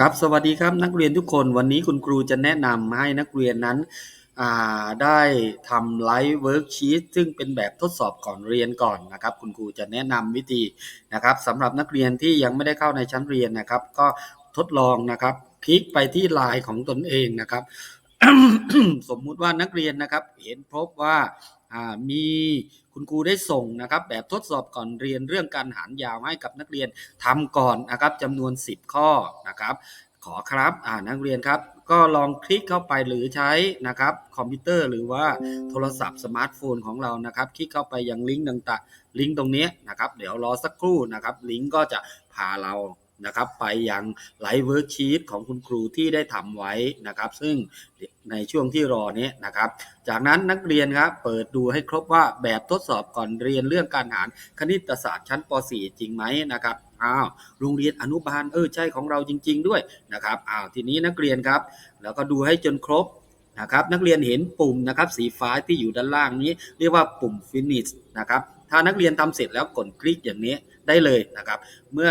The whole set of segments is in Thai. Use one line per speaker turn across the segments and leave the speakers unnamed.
ครับสวัสดีครับนักเรียนทุกคนวันนี้คุณครูจะแนะนำให้นักเรียนนั้นได้ทำไลฟ์เวิร์กชีตซึ่งเป็นแบบทดสอบก่อนเรียนก่อนนะครับ คุณครูจะแนะนำวิธีนะครับสำหรับนักเรียนที่ยังไม่ได้เข้าในชั้นเรียนนะครับ ก็ทดลองนะครับ คลิกไปที่ไลน์ของตนเองนะครับ สมมุติว่านักเรียนนะครับ เห็นพบว่า มีคุณครูได้ส่งนะครับ แบบทดสอบก่อนเรียนเรื่องการหารยาวให้กับนักเรียนทำก่อนนะครับจำนวน 10 ข้อนะครับ ขอครับนักเรียนครับ ก็ลองคลิกเข้าไปหรือใช้นะครับ คอมพิวเตอร์หรือว่าโทรศัพท์สมาร์ทโฟนของเรานะครับ คลิกเข้าไปยังลิงก์ต่างๆลิงก์ตรงนี้นะครับ เดี๋ยวรอสักครู่นะครับ ลิงก์ก็จะพาเรา นะครับไปยังไลฟ์เวิร์กชีตของคุณครูที่ได้ทำไว้นะครับ ซึ่งในช่วงที่รอนี้นะครับ จากนั้นนักเรียนครับเปิดดูให้ครบว่าแบบทดสอบก่อนเรียนเรื่องการหารคณิตศาสตร์ชั้นป .4 จริงไหมนะครับอ้าวโรงเรียนอนุบาลเออใช่ของเราจริง ๆ ด้วยนะครับอ้าวทีนี้นักเรียนครับ แล้วก็ดูให้จนครบนะครับนักเรียนเห็นปุ่มนะครับสีฟ้าที่อยู่ด้านล่างนี้ เรียกว่าปุ่ม finish นะครับถ้านักเรียนทำเสร็จแล้วกดคลิกอย่างนี้ได้เลยนะครับ เมื่อ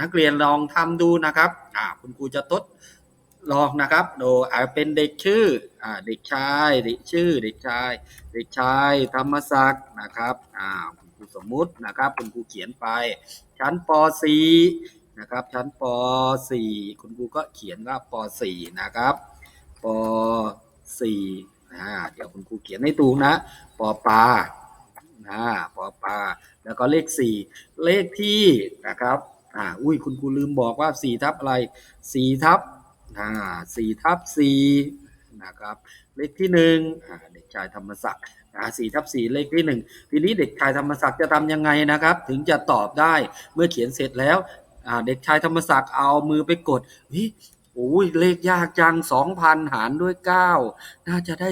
นักเรียนลองทำดูนะครับอ่าคุณครูจะทดลองนะครับโดยอาจเป็นเด็กชื่ออ่าเด็กชายเด็กชื่อเด็กชาย เด็กชายธรรมศักดิ์นะครับอ่าคุณครูสมมุตินะครับ คุณครูเขียนไป ชั้นป .4 นะครับ ชั้นป .4 คุณครูก็เขียนว่าป .4 นะครับป .4 อ่เดี๋ยวคุณครูเขียนให้ถูกนะปปานะปปาแล้วก็เลข 4 เลขที่นะครับ อ่า อุ้ยคุณครูลืมบอกว่าสี่ทับอะไรสี่ทับอ่าสี่ทับสี่นะครับเลขที่1อ่าเด็กชายธรรมศักดิ์อ่า4ทับสี่เลขที่หนึ่งทีนี้เด็กชายธรรมศักดิ์จะทำยังไงนะครับ ถึงจะตอบได้เมื่อเขียนเสร็จแล้วอ่าเด็กชายธรรมศักดิ์เอามือไปกดวิ โอ้ยเลขยากจัง2,000หารด้วย9น่าจะได้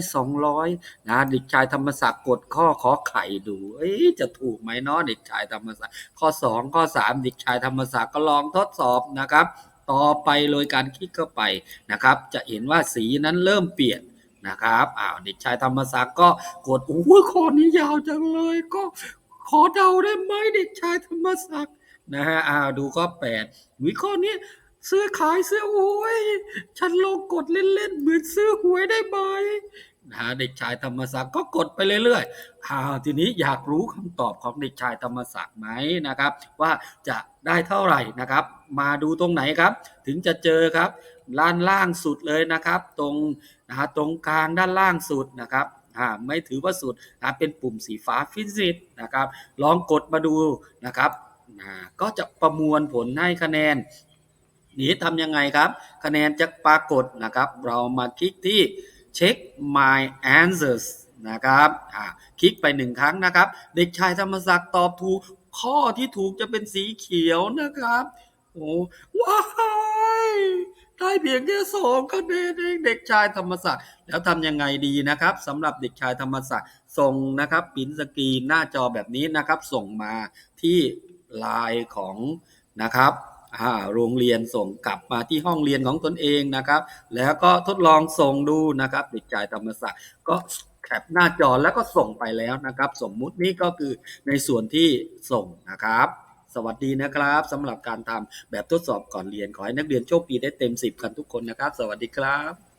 200นะเด็กชายธรรมศักดิ์กดข้อขอไข่ดูเอ้ยจะถูกไหมเนาะเด็กชายธรรมศักดิ์ข้อ2ข้อ3เด็กชายธรรมศักดิ์ก็ลองทดสอบนะครับ ต่อไปโดยการคลิกเข้าไปนะครับ จะเห็นว่าสีนั้นเริ่มเปลี่ยนนะครับอ้าวเด็กชายธรรมศักดิ์ก็กดโอ้ยข้อนี้ยาวจังเลยก็ขอเดาได้ไหมเด็กชายธรรมศักดิ์นะฮะอ้าวดูข้อ8วิข้อนี้ ซื้อขายซื้อหวยฉันลองกดเล่นๆเหมือนซื้อหวยได้ไหมนะเด็กชายธรรมศักดิ์ก็กดไปเรื่อยๆอ้าวทีนี้อยากรู้คำตอบของเด็กชายธรรมศักดิ์ไหมนะครับ ว่าจะได้เท่าไหร่นะครับ มาดูตรงไหนครับ ถึงจะเจอครับด้านล่างสุดเลยนะครับ ตรงนะฮะตรงกลางด้านล่างสุดนะครับอ่าไม่ถือว่าสุดนะเป็นปุ่มสีฟ้าฟิสิกส์นะครับ ลองกดมาดูนะครับอ่าก็จะประมวลผลให้คะแนน นี้ทำยังไงครับ คะแนนจะปรากฏนะครับ เรามาคลิกที่ check my answers นะครับคลิกไปหนึ่งครั้งนะครับ เด็กชายธรรมศักดิ์ตอบถูก ข้อที่ถูกจะเป็นสีเขียวนะครับโอ้ว้ายได้เพียงแค่สองคะแนนเองเด็กชายธรรมศักดิ์แล้วทำยังไงดีนะครับสำหรับเด็กชายธรรมศักดิ์ส่งนะครับปิ้นสกรีนหน้าจอแบบนี้นะครับ ส่งมาที่ไลน์ของนะครับ โรงเรียนส่งกลับมาที่ห้องเรียนของตนเองนะครับ แล้วก็ทดลองส่งดูนะครับเด็กชายธรรมศักดิ์ก็แคปหน้าจอแล้วก็ส่งไปแล้วนะครับ สมมุตินี่ก็คือในส่วนที่ส่งนะครับ สวัสดีนะครับสำหรับการทำแบบทดสอบก่อนเรียนขอให้นักเรียนโชคดีได้เต็ม 10 กันทุกคนนะครับ สวัสดีครับ